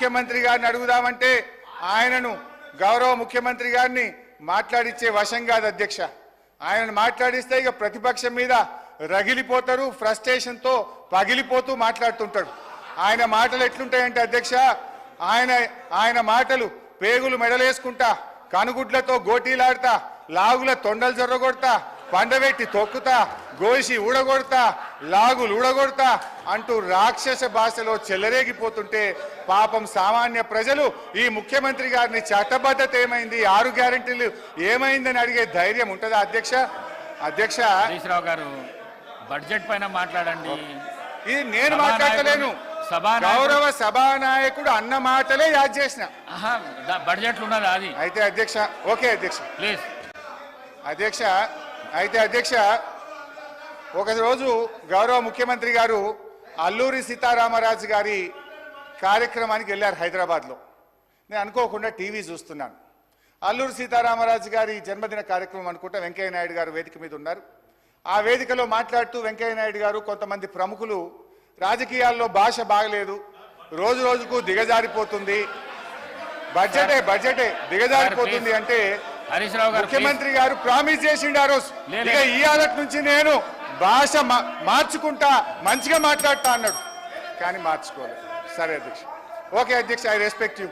ముఖ్యమంత్రి గారిని అడుగుదామంటే ఆయనను గౌరవ ముఖ్యమంత్రి గారిని మాట్లాడిచ్చే వశం కాదు అధ్యక్ష. ఆయనను మాట్లాడిస్తే ఇక ప్రతిపక్షం మీద రగిలిపోతారు ఫ్రస్ట్రేషన్తో పగిలిపోతూ మాట్లాడుతుంటాడు ఆయన మాటలు ఎట్లుంటాయంటే అధ్యక్ష ఆయన ఆయన మాటలు పేగులు మెడలేసుకుంటా కనుగుడ్లతో గోటీలాడతా లాగుల తొండలు జొర్రగొడతా పండబెట్టి తొక్కుతా గోసి ఊడగొడతా లాగులు ఊడగొడతా అంటూ రాక్షస భాషలో చెలరేగిపోతుంటే పాపం సామాన్య ప్రజలు ఈ ముఖ్యమంత్రి గారిని చట్టబద్ధత ఏమైంది? ఆరు గ్యారెంటీలు ఏమైందని అడిగే ధైర్యం ఉంటుందా అధ్యక్ష? అధ్యక్ష? గారు బడ్జెట్ పైన మాట్లాడండి. ఇది నేను మాట్లాడలేను గౌరవ సభానాయకుడు అన్న మాటలే యాద్ చేసిన. బడ్జెట్ ఉన్నది అది. అయితే అధ్యక్ష ఓకే అధ్యక్ష. ప్లీజ్. అధ్యక్ష అయితే అధ్యక్ష ఒకరోజు గౌరవ ముఖ్యమంత్రి గారు అల్లూరి సీతారామరాజు గారి కార్యక్రమానికి వెళ్ళారు హైదరాబాద్లో. నేను అనుకోకుండా టీవీ చూస్తున్నాను. అల్లూరి సీతారామరాజు గారి జన్మదిన కార్యక్రమం అనుకుంటా వెంకయ్య నాయుడు గారు వేదిక మీద ఉన్నారు. ఆ వేదికలో మాట్లాడుతూ వెంకయ్య నాయుడు గారు కొంతమంది ప్రముఖులు రాజకీయాల్లో భాష బాగలేదు రోజు రోజుకు దిగజారిపోతుంది. బడ్జెటే బడ్జెటే దిగజారిపోతుంది అంటే హరీష్ రావు గారు ముఖ్యమంత్రి గారు ప్రామిస్ చేసిండు ఆ రోజు. ఇక ఆదట్ నుంచి నేను భాష మార్చుకుంటా మంచిగా మాట్లాడతా అన్నాడు. కానీ మార్చుకోలేదు. సరే అధ్యక్ష. ఓకే అధ్యక్ష ఐ రెస్పెక్ట్ యూ.